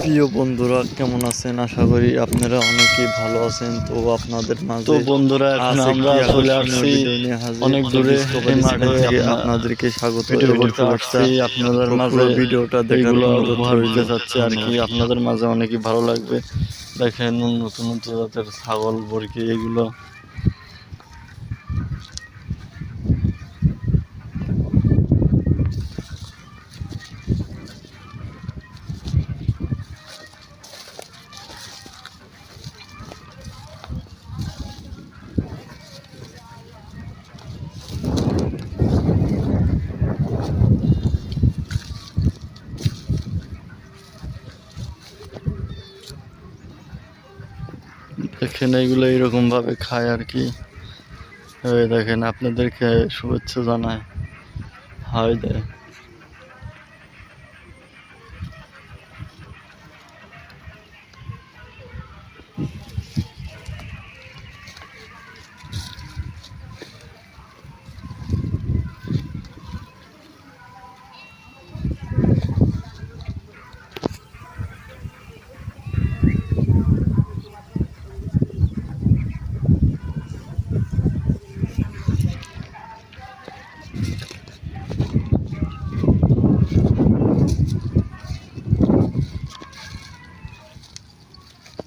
প্রিয় বন্ধুরা কেমন আছেন? আশা করি আপনারা অনেকেই ভালো আছেন। তো আপনাদের মাঝে তো বন্ধুরা এখন আমরা চলে আসছি। অনেক দূরে আপনাদেরকে স্বাগত করতে। আসছি। আপনাদের মাঝে ভিডিওটা দেখার উপহার দিতে চাচ্ছি আর কি। আপনাদের মাঝে অনেকই ভালো লাগবে। দেখেন নতুন নতুন জাতের ছাগল বরকি এগুলো দেখেন এগুলো এইরকমভাবে খায় আর কি। দেখেন আপনাদেরকে শুভেচ্ছা জানায়। হয় দেয়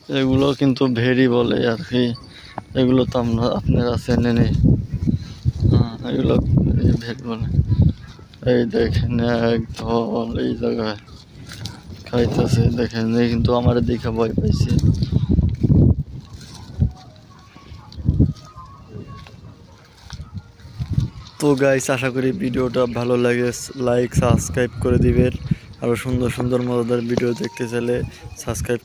এগুলো কিন্তু ভেরি বলে আর কি। এগুলো তো আমরা, আপনারা চেনেন হ্যাঁ এগুলো ভেরি বলে। এই দেখেন একদম এই জায়গায় খাইতেছে, দেখেন, এই কিন্তু আমার দেখে ভয় পাইছে। তো গাইস আশা করি ভিডিওটা ভালো লাগে। লাইক সাবস্ক্রাইব করে দিবেন। আরও সুন্দর সুন্দর মজাদার ভিডিও দেখতে চাইলে সাবস্ক্রাইব